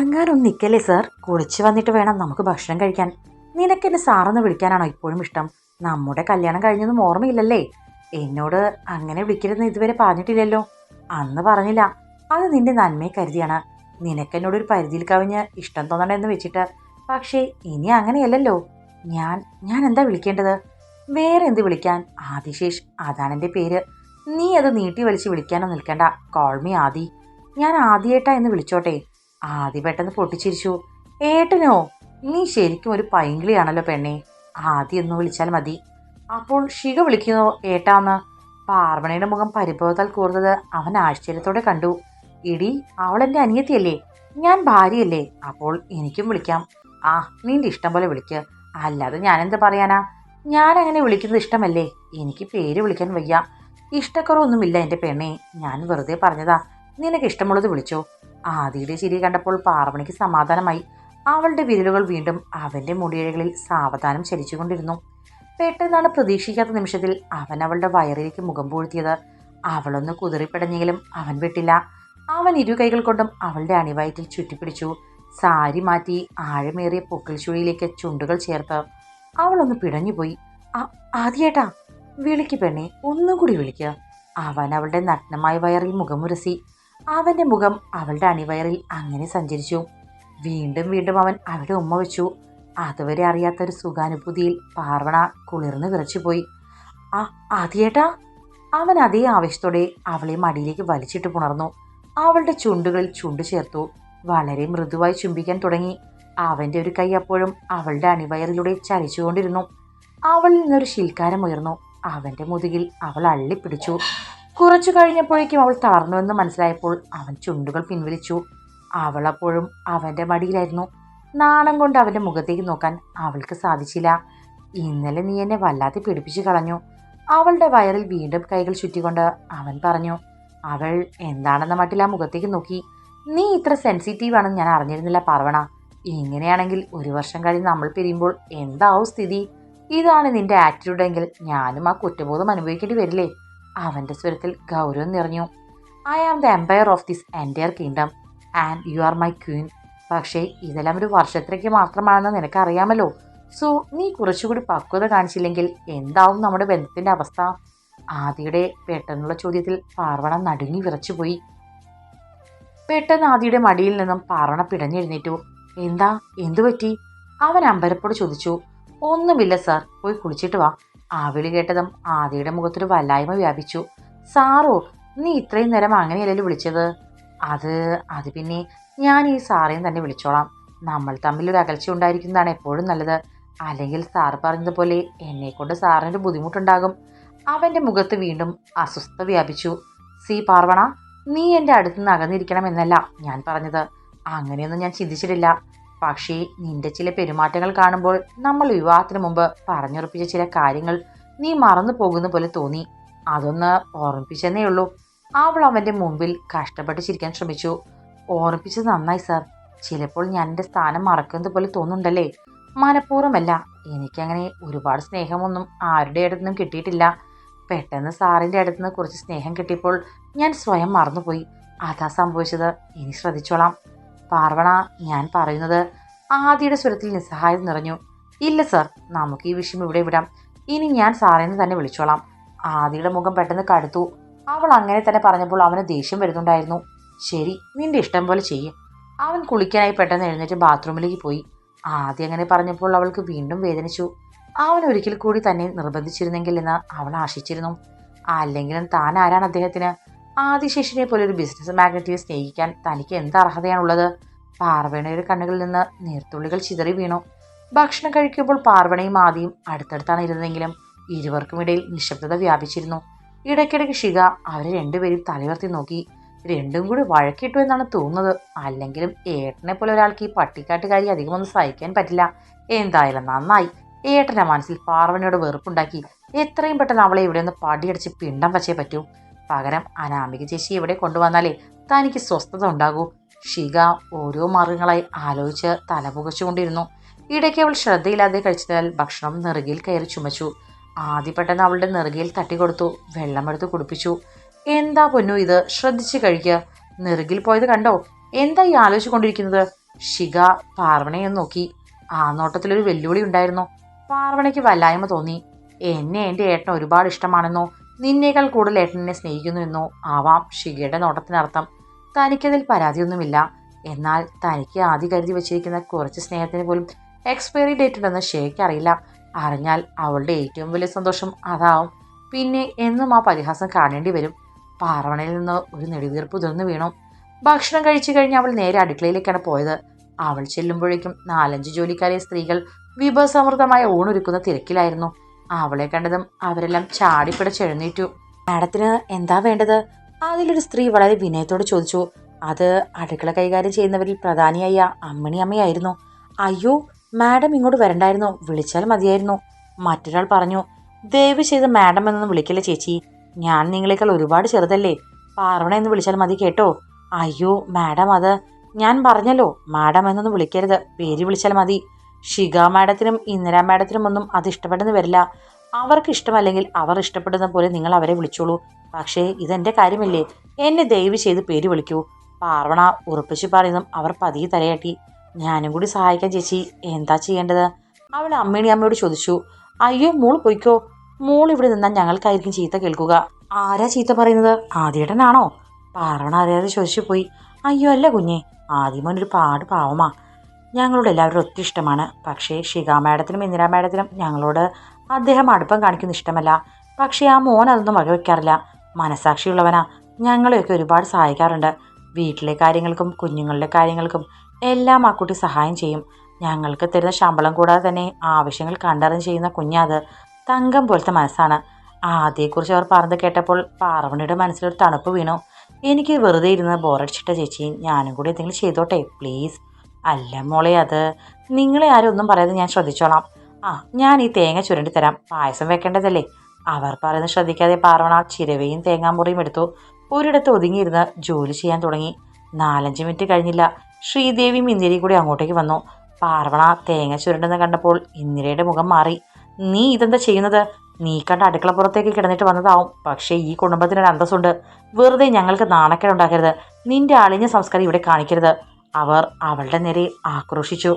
ഉറങ്ങാനൊന്നും നിൽക്കല്ലേ സാർ? കുളിച്ച് വന്നിട്ട് വേണം നമുക്ക് ഭക്ഷണം കഴിക്കാൻ. നിനക്ക് എന്നെ സാറെന്ന് വിളിക്കാനാണോ ഇപ്പോഴും ഇഷ്ടം? നമ്മുടെ കല്യാണം കഴിഞ്ഞതും ഓർമ്മയില്ലല്ലേ? എന്നോട് അങ്ങനെ വിളിക്കരുതെന്ന് ഇതുവരെ പറഞ്ഞിട്ടില്ലല്ലോ. അന്ന് പറഞ്ഞില്ല. അത് നിന്റെ നന്മയെ കരുതിയാണ്. നിനക്കെന്നോട് ഒരു പരിധിയിൽ കവിഞ്ഞ് ഇഷ്ടം തോന്നണമെന്ന് വെച്ചിട്ട്. പക്ഷേ ഇനി അങ്ങനെയല്ലല്ലോ. ഞാൻ ഞാൻ എന്താ വിളിക്കേണ്ടത്? വേറെ എന്ത് വിളിക്കാൻ? ആദിശേഷ് അതാണ് എന്റെ പേര്. നീ അത് നീട്ടി വലിച്ച് വിളിക്കാനോ നിൽക്കണ്ട. കോൾമി ആദി. ഞാൻ ആദിയേട്ടാ എന്ന് വിളിച്ചോട്ടെ. ആദി പെട്ടെന്ന് പൊട്ടിച്ചിരിച്ചു. ഏട്ടനോ നീ ശരിക്കും ഒരു പൈങ്കിളിയാണല്ലോ പെണ്ണെ. ആദ്യം ഒന്ന് വിളിച്ചാൽ മതി. അപ്പോൾ ഷിക വിളിക്കുന്നു ഏട്ടാന്ന്. പാർവണയുടെ മുഖം പരിഭവത്താൽ കൂർന്നത് അവൻ ആശ്ചര്യത്തോടെ കണ്ടു. ഇടി അവൾ എന്റെ അനിയത്തിയല്ലേ? ഞാൻ ഭാര്യയല്ലേ? അപ്പോൾ എനിക്കും വിളിക്കാം. ആ നിന്റെ ഇഷ്ടം പോലെ വിളിക്ക്. അല്ലാതെ ഞാനെന്ത് പറയാനാ? ഞാൻ അങ്ങനെ വിളിക്കുന്നത് ഇഷ്ടമല്ലേ? എനിക്ക് പേര് വിളിക്കാൻ വയ്യ. ഇഷ്ടക്കുറവൊന്നുമില്ല എന്റെ പെണ്ണേ. ഞാൻ വെറുതെ പറഞ്ഞതാ. നിനക്ക് ഇഷ്ടമുള്ളത് വിളിച്ചോ. ആദിയുടെ ചിരി കണ്ടപ്പോൾ പാർവണിക്ക് സമാധാനമായി. അവളുടെ വിരലുകൾ വീണ്ടും അവന്റെ മുടിയിഴകളിൽ സാവധാനം ചലിച്ചുകൊണ്ടിരുന്നു. പെട്ടെന്നാണ് പ്രതീക്ഷിക്കാത്ത നിമിഷത്തിൽ അവൻ അവളുടെ വയറിലേക്ക് മുഖം പൂഴ്ത്തിയത്. അവളൊന്ന് കുതിറിപ്പടഞ്ഞെങ്കിലും അവൻ വിട്ടില്ല. അവൻ ഇരു കൈകൾ കൊണ്ടും അവളുടെ അണിവയറ്റിൽ ചുറ്റിപ്പിടിച്ചു. സാരി മാറ്റി ആഴമേറിയ പൊക്കിൾ ചുഴിയിലേക്ക് ചുണ്ടുകൾ ചേർത്ത് അവളൊന്ന് പിടഞ്ഞുപോയി. "ആ- ആദിയേട്ടാ വിളിക്ക് പെണ്ണെ ഒന്നും കൂടി വിളിക്കുക അവൻ അവളുടെ നഗ്നമായ വയറിൽ മുഖമുരസി അവന്റെ മുഖം അവളുടെ അണിവയറിൽ അങ്ങനെ സഞ്ചരിച്ചു. വീണ്ടും വീണ്ടും അവൻ അവിടെ ഉമ്മ വെച്ചു. അതുവരെ അറിയാത്ത ഒരു സുഖാനുഭൂതിയിൽ പാർവണ കുളിർന്ന് വിറച്ചുപോയി. ആ അതിയേട്ടാ അവൻ അതേ ആവേശത്തോടെ അവളെ മടിയിലേക്ക് വലിച്ചിട്ട് പുണർന്നു. അവളുടെ ചുണ്ടുകളിൽ ചുണ്ടു ചേർത്തു. വളരെ മൃദുവായി ചുംബിക്കാൻ തുടങ്ങി. അവന്റെ ഒരു കൈ അപ്പോഴും അവളുടെ അണിവയറിലൂടെ ചലിച്ചുകൊണ്ടിരുന്നു. അവളിൽ നിന്നൊരു ശിൽക്കാരം ഉയർന്നു. അവന്റെ മുതുകിൽ അവൾ അള്ളിപ്പിടിച്ചു. കുറച്ചു കഴിഞ്ഞപ്പോഴേക്കും അവൾ തളർന്നുവെന്ന് മനസ്സിലായപ്പോൾ അവൻ ചുണ്ടുകൾ പിൻവലിച്ചു. അവളപ്പോഴും അവന്റെ മടിയിലായിരുന്നു. നാണം കൊണ്ട് അവന്റെ മുഖത്തേക്ക് നോക്കാൻ അവൾക്ക് സാധിച്ചില്ല. ഇന്നലെ നീ എന്നെ വല്ലാതെ പിടിപ്പിച്ചു കളഞ്ഞു. അവളുടെ വയറിൽ വീണ്ടും കൈകൾ ചുറ്റിക്കൊണ്ട് അവൻ പറഞ്ഞു അവൾ എന്താണെന്ന മട്ടിൽ ആ മുഖത്തേക്ക് നോക്കി. നീ ഇത്ര സെൻസിറ്റീവാണെന്ന് ഞാൻ അറിഞ്ഞിരുന്നില്ല പാർവണ. ഇങ്ങനെയാണെങ്കിൽ ഒരു വർഷം കഴിഞ്ഞ് നമ്മൾ പിരിയുമ്പോൾ എന്താവും സ്ഥിതി? ഇതാണ് നിന്റെ ആറ്റിറ്റ്യൂഡെങ്കിൽ ഞാനും ആ കുറ്റബോധം അനുഭവിക്കേണ്ടി വരില്ലേ? അവന്റെ സ്വരത്തിൽ ഗൗരവം നിറഞ്ഞു. I am the empire of this entire kingdom and you are my queen പക്ഷേ ഇതെല്ലാം ഒരു വർഷത്തിലേക്ക് മാത്രമാണെന്ന് നിനക്കറിയാമല്ലോ. സോ നീ കുറച്ചുകൂടി പക്വത കാണിച്ചില്ലെങ്കിൽ എന്താവും നമ്മുടെ ബന്ധത്തിന്റെ അവസ്ഥ? ആദിയുടെ പെട്ടെന്നുള്ള ചോദ്യത്തിൽ പാർവണ നടുങ്ങി വിറച്ചുപോയി. പെട്ടെന്ന് ആദിയുടെ മടിയിൽ നിന്നും പാർവണ പിടഞ്ഞെഴുന്നേറ്റു. എന്താ? എന്തു പറ്റി അവൻ അമ്പരപ്പോട് ചോദിച്ചു. ഒന്നുമില്ല സാർ പോയി കുളിച്ചിട്ട് വാ. ആ വിളി കേട്ടതും ആദിയുടെ മുഖത്തൊരു വല്ലായ്മ വ്യാപിച്ചു. സാറോ നീ ഇത്രയും നേരം അങ്ങനെയല്ലല്ലോ വിളിച്ചത്? അത് അത് പിന്നെ ഞാൻ ഈ സാറേയും തന്നെ വിളിച്ചോളാം. നമ്മൾ തമ്മിൽ ഒരു അകൽച്ച ഉണ്ടായിരിക്കുന്നതാണ് എപ്പോഴും നല്ലത്. അല്ലെങ്കിൽ സാർ പറഞ്ഞതുപോലെ എന്നെ കൊണ്ട് സാറിനൊരു ബുദ്ധിമുട്ടുണ്ടാകും. അവന്റെ മുഖത്ത് വീണ്ടും അസ്വസ്ഥത വ്യാപിച്ചു. സി പാർവണ നീ എന്റെ അടുത്ത് നിന്ന് അകന്നിരിക്കണം എന്നല്ല ഞാൻ പറഞ്ഞത്. അങ്ങനെയൊന്നും ഞാൻ ചിന്തിച്ചിട്ടില്ല. പക്ഷേ നിന്റെ ചില പെരുമാറ്റങ്ങൾ കാണുമ്പോൾ നമ്മൾ വിവാഹത്തിന് മുമ്പ് പറഞ്ഞുറപ്പിച്ച ചില കാര്യങ്ങൾ നീ മറന്നു പോകുന്ന പോലെ തോന്നി. അതൊന്ന് ഓർമ്മിപ്പിച്ചെന്നേ ഉള്ളൂ. അവൾ അവന്റെ മുമ്പിൽ കഷ്ടപ്പെട്ട് ചിരിക്കാൻ ശ്രമിച്ചു. ഓർമ്മിപ്പിച്ചത് നന്നായി സാർ. ചിലപ്പോൾ ഞാൻ എന്റെ സ്ഥാനം മറക്കുന്നത് പോലെ തോന്നുന്നുണ്ടല്ലേ? മനഃപൂർവമല്ല. എനിക്കങ്ങനെ ഒരുപാട് സ്നേഹമൊന്നും ആരുടെ അടുത്തുനിന്നും കിട്ടിയിട്ടില്ല. പെട്ടെന്ന് സാറിന്റെ അടുത്തുനിന്ന് കുറച്ച് സ്നേഹം കിട്ടിയപ്പോൾ ഞാൻ സ്വയം മറന്നുപോയി. അതാ സംഭവിച്ചത്. ഇനി ശ്രദ്ധിച്ചോളാം. പാർവണ ഞാൻ പറയുന്നത് ആദിയുടെ സ്വരത്തിൽ നിസ്സഹായത നിറഞ്ഞു. ഇല്ല സർ നമുക്ക് ഈ വിഷയം ഇവിടെ വിടാം. ഇനി ഞാൻ സാറിനെ തന്നെ വിളിച്ചോളാം. ആദിയുടെ മുഖം പെട്ടെന്ന് കടുത്തു. അവൾ അങ്ങനെ തന്നെ പറഞ്ഞപ്പോൾ അവന് ദേഷ്യം വരുന്നുണ്ടായിരുന്നു. ശരി നിന്റെ ഇഷ്ടം പോലെ ചെയ്യും. അവൻ കുളിക്കാനായി പെട്ടെന്ന് എഴുന്നേറ്റ് ബാത്റൂമിലേക്ക് പോയി. ആദ്യം അങ്ങനെ പറഞ്ഞപ്പോൾ അവൾക്ക് വീണ്ടും വേദനിച്ചു. അവൻ ഒരിക്കൽ കൂടി തന്നെ നിർബന്ധിച്ചിരുന്നെങ്കിൽ എന്ന് അവൾ ആശിച്ചിരുന്നു. അല്ലെങ്കിലും താൻ ആരാണ് അദ്ദേഹത്തിന്? ആദിശേഷിനെ പോലെ ഒരു ബിസിനസ് മാഗ്നറ്റീവ് സ്നേഹിക്കാൻ തനിക്ക് എന്ത് അർഹതയാണുള്ളത്? പാർവണയുടെ കണ്ണുകളിൽ നിന്ന് നീർത്തുള്ളികൾ ചിതറി വീണു. ഭക്ഷണം കഴിക്കുമ്പോൾ പാർവണയും ആദിയും അടുത്തടുത്താണ് ഇരുന്നതെങ്കിലും ഇരുവർക്കുമിടയിൽ നിശബ്ദത വ്യാപിച്ചിരുന്നു. ഇടയ്ക്കിടയ്ക്ക് ഷിക അവരെ രണ്ടുപേരും തലയുയർത്തി നോക്കി. രണ്ടും കൂടി വഴക്കിട്ടു എന്നാണ് തോന്നുന്നത്. അല്ലെങ്കിലും ഏട്ടനെ പോലെ ഒരാൾക്ക് ഈ പട്ടിക്കാട്ടുകാരി അധികമൊന്നും സഹിക്കാൻ പറ്റില്ല. എന്തായാലും നന്നായി. ഏട്ടന്റെ മനസ്സിൽ പാർവണയോട് വെറുപ്പുണ്ടാക്കി. എത്രയും പെട്ടെന്ന് അവളെ ഇവിടെ ഒന്ന് പടിയടിച്ച് പിണ്ടം വച്ചേ പറ്റൂ. പകരം അനാമിക ചേച്ചി ഇവിടെ കൊണ്ടുവന്നാലേ തനിക്ക് സ്വസ്ഥത ഉണ്ടാകൂ. ഷിക ഓരോ മാർഗങ്ങളായി ആലോചിച്ച് തലപുകച്ചുകൊണ്ടിരുന്നു ഇടയ്ക്ക് അവൾ ശ്രദ്ധയില്ലാതെ കഴിച്ചതിനാൽ ഭക്ഷണം നെറുകയിൽ കയറി ചുമച്ചു. ആദ്യ പെട്ടെന്ന് അവളുടെ നെറുകയിൽ തട്ടിക്കൊടുത്തു വെള്ളമെടുത്ത് കുടിപ്പിച്ചു. എന്താ പൊന്നു ഇത്? ശ്രദ്ധിച്ച് കഴിക്കുക നെറുകിൽ പോയത് കണ്ടോ? എന്താ ഈ ആലോചിച്ചുകൊണ്ടിരിക്കുന്നത്? ഷിക പാർവണയെ നോക്കി. ആ നോട്ടത്തിലൊരു വെല്ലുവിളി ഉണ്ടായിരുന്നു. പാർവണയ്ക്ക് വല്ലായ്മ തോന്നി. എന്നെ എന്റെ ഏട്ടൻ ഒരുപാട് ഇഷ്ടമാണെന്നോ? നിന്നേക്കാൾ കൂടുതൽ ഏട്ടനെ സ്നേഹിക്കുന്നുവെന്നോ ആവാം ഷികയുടെ നോട്ടത്തിനർത്ഥം. തനിക്കതിൽ പരാതിയൊന്നുമില്ല. എന്നാൽ തനിക്ക് ആദ്യം കരുതി വെച്ചിരിക്കുന്ന കുറച്ച് സ്നേഹത്തിന് പോലും എക്സ്പയറി ഡേറ്റ് ഉണ്ടെന്ന് ഷേക്ക് അറിയില്ല. അറിഞ്ഞാൽ അവളുടെ ഏറ്റവും വലിയ സന്തോഷം അതാവും. പിന്നെ എന്നും ആ പരിഹാസം കാണേണ്ടി വരും. പാറവണയിൽ നിന്ന് ഒരു നെടുവീർപ്പ് ഉതിർന്നു വീണു. ഭക്ഷണം കഴിച്ചു കഴിഞ്ഞ് അവൾ നേരെ അടുക്കളയിലേക്കാണ് പോയത്. അവൾ ചെല്ലുമ്പോഴേക്കും നാലഞ്ച് ജോലിക്കാരെ സ്ത്രീകൾ വിഭവസമൃദ്ധമായ ഊണൊരുക്കുന്ന തിരക്കിലായിരുന്നു. അവളെ കണ്ടതും അവരെല്ലാം ചാടിപ്പിടച്ചെഴുന്നേറ്റു മാഡത്തിന് എന്താ വേണ്ടത്? അതിലൊരു സ്ത്രീ വളരെ വിനയത്തോട് ചോദിച്ചു. അത് അടുക്കള കൈകാര്യം ചെയ്യുന്നവരിൽ പ്രധാനിയായ അമ്മിണി അമ്മയായിരുന്നു. അയ്യോ മാഡം ഇങ്ങോട്ട് വരണ്ടായിരുന്നു. വിളിച്ചാൽ മതിയായിരുന്നു. മറ്റൊരാൾ പറഞ്ഞു ദയവ് ചെയ്ത് മാഡം എന്നൊന്നും വിളിക്കില്ല ചേച്ചി. ഞാൻ നിങ്ങളെക്കാൾ ഒരുപാട് ചെറുതല്ലേ. പാർവണ എന്ന് വിളിച്ചാൽ മതി കേട്ടോ. അയ്യോ മാഡം അത് ഞാൻ പറഞ്ഞല്ലോ. മാഡം എന്നൊന്നും വിളിക്കരുത്. പേര് വിളിച്ചാൽ മതി. ഷിക മാഡത്തിനും ഇന്ദിര മാഡത്തിനും ഒന്നും അത് ഇഷ്ടപ്പെടുന്നു വരില്ല. അവർക്ക് ഇഷ്ടമല്ലെങ്കിൽ അവർ ഇഷ്ടപ്പെടുന്ന പോലെ നിങ്ങൾ അവരെ വിളിച്ചോളൂ. പക്ഷേ ഇതെന്റെ കാര്യമല്ലേ? എന്നെ ദയവ് ചെയ്ത് പേര് വിളിക്കൂ. പാർവണ ഉറപ്പിച്ചു പറയുന്നതും അവർ പതിയെ തലയാട്ടി. ഞാനും കൂടി സഹായിക്കാൻ ചേച്ചി. എന്താ ചെയ്യേണ്ടത്? അവൾ അമ്മേണി അമ്മയോട് ചോദിച്ചു അയ്യോ മോൾ പൊയ്ക്കോ. മോൾ ഇവിടെ നിന്നാൽ ഞങ്ങൾക്കായിരിക്കും ചീത്ത കേൾക്കുക. ആരാ ചീത്ത പറയുന്നത്? ആദ്യേട്ടനാണോ? പാർവണ അറിയാതെ ചോദിച്ചു പോയി അയ്യോ അല്ല കുഞ്ഞെ. ആദ്യമോൻ ഒരു പാട് പാവമാ. ഞങ്ങളോട് എല്ലാവരും ഒത്തിരി ഇഷ്ടമാണ്. പക്ഷേ ഷിക മാഡത്തിനും ഇന്ദിരാ മാഡത്തിനും ഞങ്ങളോട് അദ്ദേഹം അടുപ്പം കാണിക്കുന്ന ഇഷ്ടമല്ല. പക്ഷേ ആ മോൻ അതൊന്നും വകവെക്കാറില്ല. മനസാക്ഷിയുള്ളവനാ. ഞങ്ങളെയൊക്കെ ഒരുപാട് സഹായിക്കാറുണ്ട്. വീട്ടിലെ കാര്യങ്ങൾക്കും കുഞ്ഞുങ്ങളുടെ കാര്യങ്ങൾക്കും എല്ലാം ആ കുട്ടി സഹായം ചെയ്യും. ഞങ്ങൾക്ക് തരുന്ന ശമ്പളം കൂടാതെ തന്നെ ആവശ്യങ്ങൾ കണ്ടറിഞ്ഞ് ചെയ്യുന്ന കുഞ്ഞാത് തങ്കം പോലത്തെ മനസ്സാണ്. ആദ്യയെക്കുറിച്ച് അവർ പറഞ്ഞത് കേട്ടപ്പോൾ പാർവണിയുടെ മനസ്സിലൊരു തണുപ്പ് വീണു. എനിക്ക് വെറുതെ ഇരുന്ന് ബോറടിച്ചിട്ട ചേച്ചി ഞാനും കൂടി എന്തെങ്കിലും ചെയ്തോട്ടെ പ്ലീസ് അല്ല മോളെ അത് നിങ്ങളെ ആരും ഒന്നും പറയാതെ ഞാൻ ശ്രദ്ധിച്ചോളാം. ആ ഞാൻ ഈ തേങ്ങ ചുരണ്ടി തരാം. പായസം വെക്കേണ്ടതല്ലേ? അവർ പറയുന്നത് ശ്രദ്ധിക്കാതെ പാർവണ ചിരവയും തേങ്ങാമുറിയും എടുത്തു ഒരിടത്ത് ഒതുങ്ങിയിരുന്ന് ജോലി ചെയ്യാൻ തുടങ്ങി. നാലഞ്ച് മിനിറ്റ് കഴിഞ്ഞില്ല. ശ്രീദേവിയും ഇന്ദിരയും കൂടി അങ്ങോട്ടേക്ക് വന്നു. പാർവണ തേങ്ങ ചുരണ്ടെന്ന് കണ്ടപ്പോൾ ഇന്ദിരയുടെ മുഖം മാറി. നീ ഇതെന്താ ചെയ്യുന്നത്? നീ കണ്ട അടുക്കളപ്പുറത്തേക്ക് കിടന്നിട്ട് വന്നതാവും. പക്ഷേ ഈ കുടുംബത്തിനൊരു അന്തസ്സുണ്ട്. വെറുതെ ഞങ്ങൾക്ക് നാണക്കേടുണ്ടാക്കരുത്. നിന്റെ അളിഞ്ഞ സംസ്കാരം ഇവിടെ കാണിക്കരുത്. അവർ അവളുടെ നേരെ ആക്രോശിച്ചു.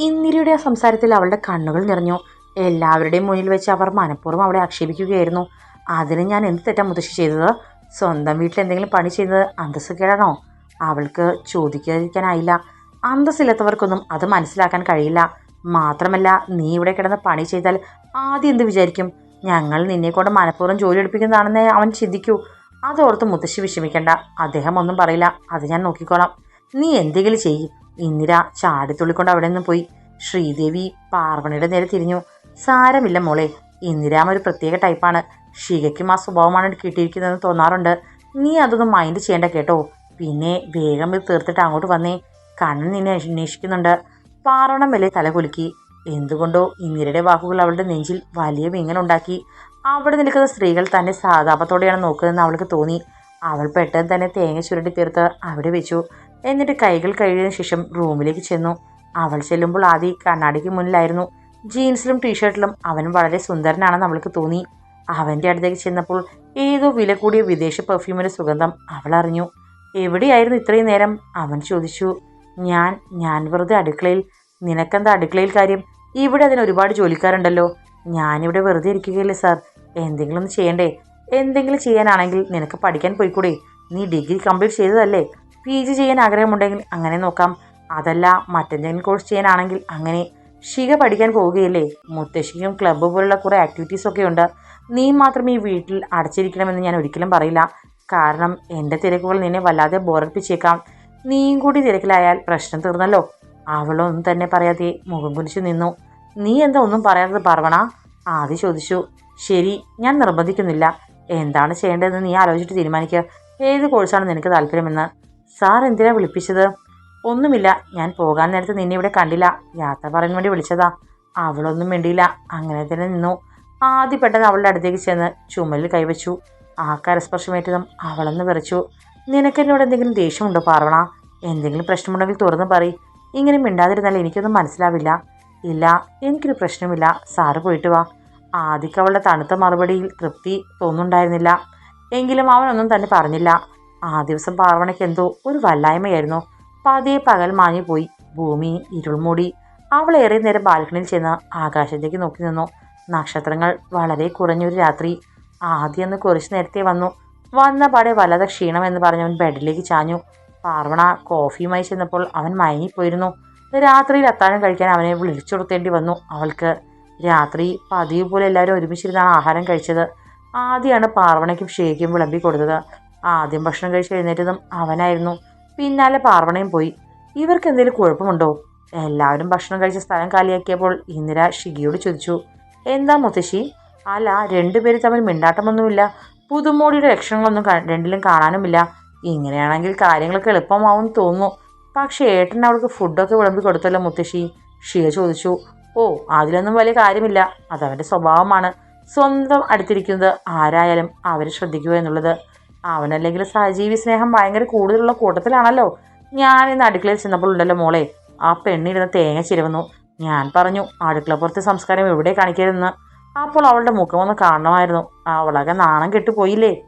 ഇന്ദിരയുടെ സംസാരത്തിൽ അവളുടെ കണ്ണുകൾ നിറഞ്ഞു. എല്ലാവരുടെയും മുന്നിൽ വെച്ച് അവർ മനഃപൂർവം അവളെ ആക്ഷേപിക്കുകയായിരുന്നു. അതിന് ഞാൻ എന്ത് തെറ്റാ മുത്തശ്ശി ചെയ്തത്? സ്വന്തം വീട്ടിൽ എന്തെങ്കിലും പണി ചെയ്യുന്നത് അന്തസ്സുകേടാണോ അവൾക്ക് ചോദിക്കാതിരിക്കാനായില്ല. അന്തസ്സില്ലാത്തവർക്കൊന്നും അത് മനസ്സിലാക്കാൻ കഴിയില്ല. മാത്രമല്ല നീ ഇവിടെ കിടന്ന് പണി ചെയ്താൽ ആദ്യം എന്ത് വിചാരിക്കും? ഞങ്ങൾ നിന്നെക്കൊണ്ട് മനഃപൂർവം ജോലി എടുപ്പിക്കുന്നതാണെന്ന് അവൻ ചിന്തിക്കൂ. അതോർത്ത് മുത്തശ്ശി വിഷമിക്കേണ്ട. അദ്ദേഹം ഒന്നും പറയില്ല. അത് ഞാൻ നോക്കിക്കോളാം. നീ എന്തെങ്കിലും ചെയ്യും. ഇന്ദിര ചാടിത്തുള്ളിക്കൊണ്ട് അവിടെ നിന്ന് പോയി. ശ്രീദേവി പാർവണിയുടെ നേരെ തിരിഞ്ഞു. സാരമില്ല മോളെ. ഇന്ദിരാമ ഒരു പ്രത്യേക ടൈപ്പാണ് ഷികയ്ക്കും ആ സ്വഭാവമാണ് കിട്ടിയിരിക്കുന്നതെന്ന് തോന്നാറുണ്ട്. നീ അതൊന്നും മൈൻഡ് ചെയ്യേണ്ട കേട്ടോ. പിന്നെ വേഗം ഇത് തീർത്തിട്ട് അങ്ങോട്ട് വന്നേ. കണ്ണൻ നിന്നെ അന്വേഷിക്കുന്നുണ്ട്. പാറവണം വലിയ തല കുലുക്കി. എന്തുകൊണ്ടോ ഇന്ദിരയുടെ വാക്കുകൾ അവളുടെ നെഞ്ചിൽ വലിയ വിങ്ങലുണ്ടാക്കി അവിടെ നിൽക്കുന്ന സ്ത്രീകൾ തന്നെ സാതാപത്തോടെയാണ് നോക്കുന്നതെന്ന് അവൾക്ക് തോന്നി. അവൾ പെട്ടെന്ന് തന്നെ തേങ്ങ ചുരുട്ടി തീർത്ത് അവിടെ വെച്ചു. എന്നിട്ട് കൈകൾ കഴുകിയതിനു ശേഷം റൂമിലേക്ക് ചെന്നു. അവൾ ചെല്ലുമ്പോൾ ആദ്യം കണ്ണാടിക്ക് മുന്നിലായിരുന്നു. ജീൻസിലും ടീഷർട്ടിലും അവൻ വളരെ സുന്ദരനാണെന്ന് അവൾക്ക് തോന്നി. അവന്റെ അടുത്തേക്ക് ചെന്നപ്പോൾ ഏതോ വില കൂടിയ വിദേശ പെർഫ്യൂമിന്റെ സുഗന്ധം അവൾ അറിഞ്ഞു. എവിടെയായിരുന്നു ഇത്രയും നേരം? അവൻ ചോദിച്ചു. ഞാൻ ഞാൻ വെറുതെ അടുക്കളയിൽ. നിനക്കെന്താ അടുക്കളയിൽ കാര്യം? ഇവിടെ അതിന് ഒരുപാട് ജോലിക്കാരുണ്ടല്ലോ. ഞാനിവിടെ വെറുതെ ഇരിക്കുകയല്ലേ സാർ. എന്തെങ്കിലും ഒന്ന് ചെയ്യണ്ടേ? എന്തെങ്കിലും ചെയ്യാനാണെങ്കിൽ നിനക്ക് പഠിക്കാൻ പോയിക്കൂടെ? നീ ഡിഗ്രി കംപ്ലീറ്റ് ചെയ്തതല്ലേ? പി ജി ചെയ്യാൻ ആഗ്രഹമുണ്ടെങ്കിൽ അങ്ങനെ നോക്കാം. അതല്ല മറ്റെന്തെങ്കിലും കോഴ്സ് ചെയ്യാനാണെങ്കിൽ അങ്ങനെ ശിക പഠിക്കാൻ പോവുകയല്ലേ? മുത്തശ്ശിക്കും ക്ലബ്ബ് പോലുള്ള കുറേ ആക്ടിവിറ്റീസ് ഒക്കെ ഉണ്ട്. നീ മാത്രം ഈ വീട്ടിൽ അടച്ചിരിക്കണമെന്ന് ഞാൻ ഒരിക്കലും പറയില്ല. കാരണം എന്റെ തിരക്കുകൾ നിന്നെ വല്ലാതെ ബോറടിപ്പിച്ചേക്കാം. നീയും കൂടി തിരക്കിലായാൽ പ്രശ്നം തീർന്നല്ലോ. അവളൊന്നും തന്നെ പറയാതെ മുഖം കുനിച്ച് നിന്നു. നീ എന്താ ഒന്നും പറയാത്തത് പറവണ ആദ്യം ചോദിച്ചു. ശരി ഞാൻ നിർബന്ധിക്കുന്നില്ല. എന്താണ് ചെയ്യേണ്ടതെന്ന് നീ ആലോചിച്ചിട്ട് തീരുമാനിക്കുക ഏത് കോഴ്സാണ് നിനക്ക് താല്പര്യമെന്ന്? സാർ എന്തിനാ വിളിപ്പിച്ചത്? ഒന്നുമില്ല ഞാൻ പോകാൻ നേരത്ത് നിന്നെ ഇവിടെ കണ്ടില്ല. യാത്ര പറയാൻ വേണ്ടി വിളിച്ചതാ. അവളൊന്നും വേണ്ടിയില്ല അങ്ങനെ തന്നെ നിന്നു. ആദ്യ പെട്ടെന്ന് അവളുടെ അടുത്തേക്ക് ചെന്ന് ചുമലിൽ കൈവച്ചു. ആ കരസ്പർശമേറ്റതും അവളെന്ന് വിറച്ചു. നിനക്ക് എന്നോട് എന്തെങ്കിലും ദേഷ്യമുണ്ടോ പാർവണ? എന്തെങ്കിലും പ്രശ്നമുണ്ടെങ്കിൽ തുറന്ന് പറ ഇങ്ങനെ മിണ്ടാതിരുന്നാൽ എനിക്കൊന്നും മനസ്സിലാവില്ല. ഇല്ല എനിക്കൊരു പ്രശ്നമില്ല. സാറ് പോയിട്ട് വാ. ആദ്യക്ക് അവളുടെ തണുത്ത മറുപടിയിൽ തൃപ്തി തോന്നുന്നുണ്ടായിരുന്നില്ല. എങ്കിലും അവനൊന്നും തന്നെ പറഞ്ഞില്ല. ആ ദിവസം പാർവണയ്ക്ക് എന്തോ ഒരു വല്ലായ്മയായിരുന്നു. പതിയെ പകൽ മാഞ്ഞുപോയി ഭൂമി ഇരുൾമൂടി. അവൾ ഏറെ നേരം ബാൽക്കണിയിൽ ചെന്ന് ആകാശത്തേക്ക് നോക്കി നിന്നു. നക്ഷത്രങ്ങൾ വളരെ കുറഞ്ഞൊരു രാത്രി. ആദ്യം ഒന്ന് കുറച്ച് നേരത്തെ വന്നു. വന്ന പാടെ വലത ക്ഷീണം എന്ന് പറഞ്ഞവൻ ബെഡിലേക്ക് ചാഞ്ഞു. പാർവണ കോഫിയുമായി ചെന്നപ്പോൾ അവൻ മയങ്ങിപ്പോയിരുന്നു. രാത്രിയിൽ അത്താഴം കഴിക്കാൻ അവനെ വിളിച്ചു കൊടുത്തേണ്ടി വന്നു. അവൾക്ക് രാത്രി പതിവ് പോലെ എല്ലാവരും ഒരുമിച്ചിരുന്നാണ് ആഹാരം കഴിച്ചത്. ആദ്യമാണ് പാർവണയ്ക്കും ഷേക്കും വിളമ്പി കൊടുത്തത്. ആദ്യം ഭക്ഷണം കഴിച്ച് എഴുന്നേറ്റതും അവനായിരുന്നു. പിന്നാലെ പാർവണയും പോയി. ഇവർക്ക് എന്തെങ്കിലും കുഴപ്പമുണ്ടോ? എല്ലാവരും ഭക്ഷണം കഴിച്ച സ്ഥലം കാലിയാക്കിയപ്പോൾ ഇന്ദിര ഷിഗിയോട് ചോദിച്ചു എന്താ മുത്തശ്ശി? അല്ല രണ്ടുപേരും തമ്മിൽ മിണ്ടാട്ടമൊന്നുമില്ല. പുതുമോടിയുടെ ലക്ഷണങ്ങളൊന്നും രണ്ടിലും കാണാനുമില്ല. ഇങ്ങനെയാണെങ്കിൽ കാര്യങ്ങളൊക്കെ എളുപ്പമാവും തോന്നുന്നു. പക്ഷേ ഏട്ടൻ അവൾക്ക് ഫുഡൊക്കെ വിളമ്പി കൊടുത്തല്ലോ മുത്തശ്ശി. ഷിയ ചോദിച്ചു ഓ അതിലൊന്നും വലിയ കാര്യമില്ല. അതവന്റെ സ്വഭാവമാണ്. സ്വന്തം അടുത്തിരിക്കുന്നത് ആരായാലും അവരെ ശ്രദ്ധിക്കുക എന്നുള്ളത്. അവനല്ലെങ്കിൽ സഹജീവി സ്നേഹം ഭയങ്കര കൂടുതലുള്ള കൂട്ടത്തിലാണല്ലോ. ഞാൻ ഇന്ന് അടുക്കളയിൽ ചെന്നപ്പോൾ ഉണ്ടല്ലോ മോളെ ആ പെണ്ണിരുന്ന് തേങ്ങ ചിരവുന്നു. ഞാൻ പറഞ്ഞു അടുക്കളപ്പുറത്തെ സംസ്കാരം എവിടെ കാണിക്കരുതെന്ന്? അപ്പോൾ അവളുടെ മുഖം ഒന്ന് കാണണമായിരുന്നു. അവളൊക്കെ നാണം കെട്ടുപോയില്ലേ?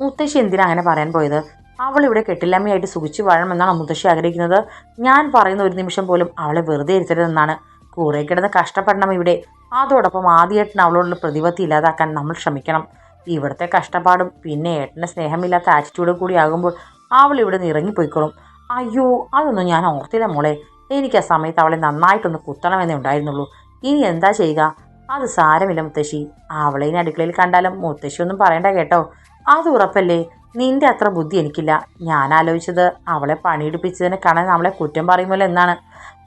മുത്തശ്ശി എന്തിനാ അങ്ങനെ പറയാൻ പോയത്? അവൾ ഇവിടെ കെട്ടില്ലമ്മയായിട്ട് സുഖിച്ചു വാഴണമെന്നാണ് മുത്തശ്ശി ആഗ്രഹിക്കുന്നത്? ഞാൻ പറയുന്ന ഒരു നിമിഷം പോലും അവളെ വെറുതെ ഇരുത്തരുതെന്നാണ്. കൂടെ കിടന്ന് കഷ്ടപ്പെടണം ഇവിടെ. അതോടൊപ്പം ആദ്യമായിട്ടിന് അവളോടുള്ള പ്രതിപത്തി ഇല്ലാതാക്കാൻ നമ്മൾ ശ്രമിക്കണം. ഇവിടുത്തെ കഷ്ടപ്പാടും പിന്നെ ഏട്ടന്റെ സ്നേഹമില്ലാത്ത ആറ്റിറ്റ്യൂഡും കൂടി ആകുമ്പോൾ അവൾ ഇവിടെ നിന്ന് ഇറങ്ങിപ്പോയിക്കോളും. അയ്യോ അതൊന്നും ഞാൻ ഓർത്തില്ല മോളെ. എനിക്ക് ആ സമയത്ത് അവളെ നന്നായിട്ടൊന്ന് കുത്തണമെന്നേ ഉണ്ടായിരുന്നുള്ളൂ. ഇനി എന്താ ചെയ്യുക? അത് സാരമില്ല മുത്തശ്ശി. അവളെ ഇനി അടുക്കളയിൽ കണ്ടാലും മുത്തശ്ശി ഒന്നും പറയണ്ട കേട്ടോ. അത് ഉറപ്പല്ലേ? നിന്റെ അത്ര ബുദ്ധി എനിക്കില്ല. ഞാൻ ആലോചിച്ചത് അവളെ പണിയെടുപ്പിച്ചതിനെ കാണാൻ നമ്മളെ കുറ്റം പറയുമല്ലോ എന്നാണ്.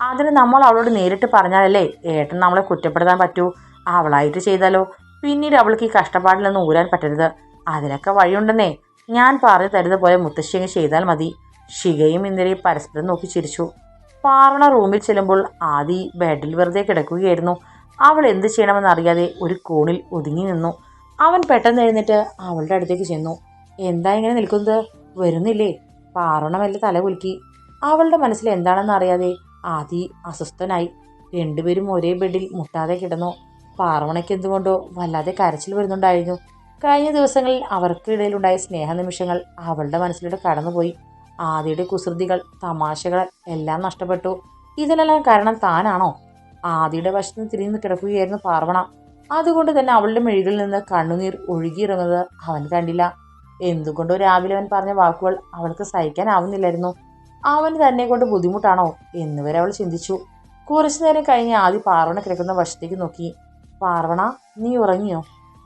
അതിന് നമ്മൾ അവളോട് നേരിട്ട് പറഞ്ഞാലല്ലേ ഏട്ടൻ നമ്മളെ കുറ്റപ്പെടുത്താൻ പറ്റൂ? അവളായിട്ട് ചെയ്താലോ? പിന്നീട് അവൾക്ക് ഈ കഷ്ടപ്പാടിൽ നിന്ന് ഊരാൻ പറ്റരുത്. അതിനൊക്കെ വഴിയുണ്ടെന്നേ. ഞാൻ പറഞ്ഞു തരുന്ന പോലെ മുത്തശ്ശിങ്ങ് ചെയ്താൽ മതി. ഷികയും ഇന്ദിരയും പരസ്പരം നോക്കി ചിരിച്ചു. പാർവണ റൂമിൽ ചെല്ലുമ്പോൾ ആദി ബെഡിൽ വെറുതെ കിടക്കുകയായിരുന്നു. അവൾ എന്ത് ചെയ്യണമെന്ന് അറിയാതെ ഒരു കോണിൽ ഒതുങ്ങി നിന്നു. അവൻ പെട്ടെന്ന് എഴുന്നേറ്റ് അവളുടെ അടുത്തേക്ക് ചെന്നു. എന്താ ഇങ്ങനെ നിൽക്കുന്നത്? വരുന്നില്ലേ? പാറണ മെല്ലെ തല കുലുക്കി. അവളുടെ മനസ്സിൽ എന്താണെന്ന് അറിയാതെ ആദി അസ്വസ്ഥനായി. രണ്ടുപേരും ഒരേ ബെഡിൽ മുട്ടാതെ കിടന്നു. പാർവണയ്ക്ക് എന്തുകൊണ്ടോ വല്ലാതെ കരച്ചിൽ വരുന്നുണ്ടായിരുന്നു. കഴിഞ്ഞ ദിവസങ്ങളിൽ അവർക്കിടയിലുണ്ടായ സ്നേഹനിമിഷങ്ങൾ അവളുടെ മനസ്സിലൂടെ കടന്നുപോയി. ആദിയുടെ കുസൃതികൾ തമാശകൾ എല്ലാം നഷ്ടപ്പെട്ടു. ഇതിനെല്ലാം കാരണം താനാണോ? ആദിയുടെ വശത്ത് തിരിഞ്ഞു കിടക്കുകയായിരുന്നു പാർവണ അതുകൊണ്ട് തന്നെ അവളുടെ മെഴുകിൽ നിന്ന് കണ്ണുനീർ ഒഴുകിയിറങ്ങുന്നത് അവൻ കണ്ടില്ല. എന്തുകൊണ്ടോ രാവിലെ അവൻ പറഞ്ഞ വാക്കുകൾ അവൾക്ക് സഹിക്കാനാവുന്നില്ലായിരുന്നു. അവന് തന്നെ കൊണ്ട് ബുദ്ധിമുട്ടാണോ എന്നുവരെ അവൾ ചിന്തിച്ചു. കുറച്ചു നേരം കഴിഞ്ഞ് ആദ്യ പാർവണ കിടക്കുന്ന വശത്തേക്ക് നോക്കി. പാർവണ നീ ഉറങ്ങിയോ?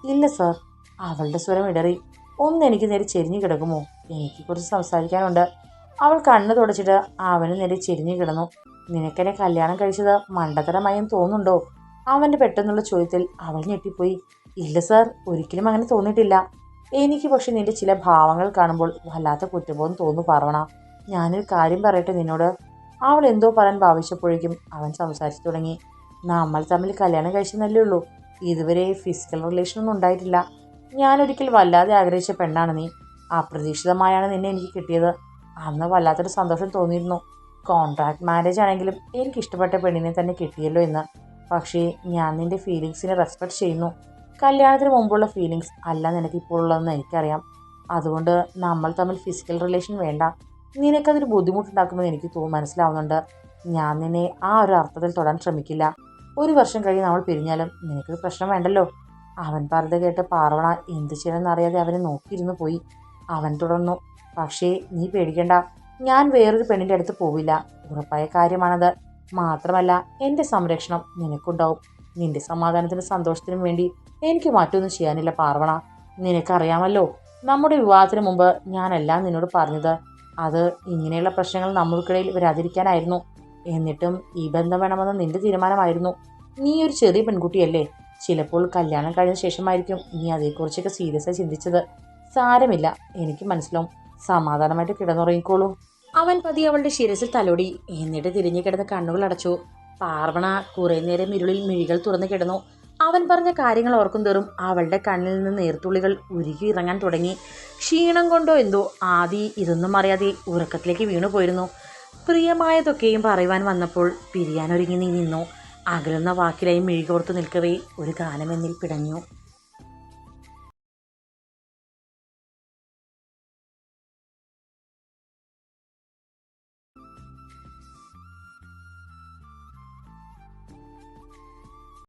ഇല്ല സർ. അവളുടെ സ്വരം ഇടറി. ഒന്ന് എനിക്ക് നേരെ ചെരിഞ്ഞു കിടക്കുമോ? എനിക്ക് കുറച്ച് സംസാരിക്കാനുണ്ട്. അവൾ കണ്ണു തുടച്ചിട്ട് അവന് നേരെ ചെരിഞ്ഞു കിടന്നു. നിനക്കെന്നെ കല്യാണം കഴിച്ചത് മണ്ടത്തരമായെന്ന് തോന്നുന്നുണ്ടോ? അവന്റെ പെട്ടെന്നുള്ള ചോദ്യത്തിൽ അവൾ ഞെട്ടിപ്പോയി. ഇല്ല സർ. ഒരിക്കലും അങ്ങനെ തോന്നിയിട്ടില്ല. എനിക്ക് പക്ഷെ നിന്റെ ചില ഭാവങ്ങൾ കാണുമ്പോൾ വല്ലാത്ത കുറ്റബോധം തോന്നു പാർവണ. ഞാനൊരു കാര്യം പറയട്ടെ നിന്നോട്? അവൾ എന്തോ പറയാൻ ഭാവിച്ചപ്പോഴേക്കും അവൻ സംസാരിച്ചു തുടങ്ങി. നമ്മൾ തമ്മിൽ കല്യാണം കഴിച്ചെന്നല്ലേ ഉള്ളൂ. ഇതുവരെ ഫിസിക്കൽ റിലേഷൻ ഒന്നും ഉണ്ടായിട്ടില്ല. ഞാനൊരിക്കൽ വല്ലാതെ ആഗ്രഹിച്ച പെണ്ണാണ് നീ. അപ്രതീക്ഷിതമായാണ് നിന്നെ എനിക്ക് കിട്ടിയത്. അന്ന് വല്ലാത്തൊരു സന്തോഷം തോന്നിയിരുന്നു. കോൺട്രാക്ട് മാരേജ് ആണെങ്കിലും എനിക്ക് ഇഷ്ടപ്പെട്ട പെണ്ണിനെ തന്നെ കിട്ടിയല്ലോ എന്ന്. പക്ഷേ ഞാൻ നിന്റെ ഫീലിങ്സിനെ റെസ്പെക്ട് ചെയ്യുന്നു. കല്യാണത്തിന് മുമ്പുള്ള ഫീലിങ്സ് അല്ല നിനക്ക് ഇപ്പോൾ ഉള്ളതെന്ന് എനിക്കറിയാം. അതുകൊണ്ട് നമ്മൾ തമ്മിൽ ഫിസിക്കൽ റിലേഷൻ വേണ്ട. നിനക്കതൊരു ബുദ്ധിമുട്ടുണ്ടാക്കുമെന്ന് എനിക്ക് തോന്നുന്നു മനസ്സിലാവുന്നുണ്ട്. ഞാൻ നിന്നെ ആ ഒരു അർത്ഥത്തിൽ തൊടാൻ ശ്രമിക്കില്ല. ഒരു വർഷം കഴിഞ്ഞ് നമ്മൾ പിരിഞ്ഞാലും നിനക്കൊരു പ്രശ്നം വേണ്ടല്ലോ. അവൻ പറഞ്ഞത് കേട്ട് പാർവണ എന്ത് ചെയ്യണമെന്ന് അറിയാതെ അവനെ നോക്കിയിരുന്നു പോയി. അവൻ തുടർന്നു പക്ഷേ നീ പേടിക്കണ്ട. ഞാൻ വേറൊരു പെണ്ണിന്റെ അടുത്ത് പോവില്ല. ഉറപ്പായ കാര്യമാണത്. മാത്രമല്ല എന്റെ സംരക്ഷണം നിനക്കുണ്ടാവും. നിന്റെ സമാധാനത്തിനും സന്തോഷത്തിനും വേണ്ടി എനിക്ക് മറ്റൊന്നും ചെയ്യാനില്ല പാർവണ. നിനക്കറിയാമല്ലോ നമ്മുടെ വിവാഹത്തിന് മുമ്പ് ഞാനെല്ലാം നിന്നോട് പറഞ്ഞത്. അത് ഇങ്ങനെയുള്ള പ്രശ്നങ്ങൾ നമ്മൾക്കിടയിൽ വരാതിരിക്കാനായിരുന്നു. എന്നിട്ടും ഈ ബന്ധം വേണമെന്ന് നിന്റെ തീരുമാനമായിരുന്നു. നീ ഒരു ചെറിയ പെൺകുട്ടിയല്ലേ? ചിലപ്പോൾ കല്യാണം കഴിഞ്ഞ ശേഷമായിരിക്കും നീ അതേക്കുറിച്ചൊക്കെ സീരിയസ് ആയി ചിന്തിച്ചത്. സാരമില്ല എനിക്ക് മനസ്സിലാവും. സമാധാനമായിട്ട് കിടന്നുറങ്ങിക്കോളൂ. അവൻ പതി അവളുടെ ശിരസിൽ തലോടി എന്നിട്ട് തിരിഞ്ഞു കിടന്ന് കണ്ണുകൾ അടച്ചു. പാർവണ കുറെ നേരം ഇരുളിൽ മിഴികൾ തുറന്നു കിടന്നു. അവൻ പറഞ്ഞ കാര്യങ്ങൾ ഓർക്കും തോറും അവളുടെ കണ്ണിൽ നിന്ന് നീർത്തുള്ളികൾ ഉരുകി ഇറങ്ങാൻ തുടങ്ങി. ക്ഷീണം കൊണ്ടോ എന്തോ ആദി ഇതൊന്നും അറിയാതെ ഉറക്കത്തിലേക്ക് വീണു പോയിരുന്നു പ്രിയമായതൊക്കെയും പറയുവാൻ വന്നപ്പോൾ പിരിയാനൊരുങ്ങി നീ നിന്നു. അകലുന്ന വാക്കിലായി മിഴികോർത്ത് നിൽക്കവേ ഒരു ഗാനമെന്നിൽ പിടഞ്ഞു.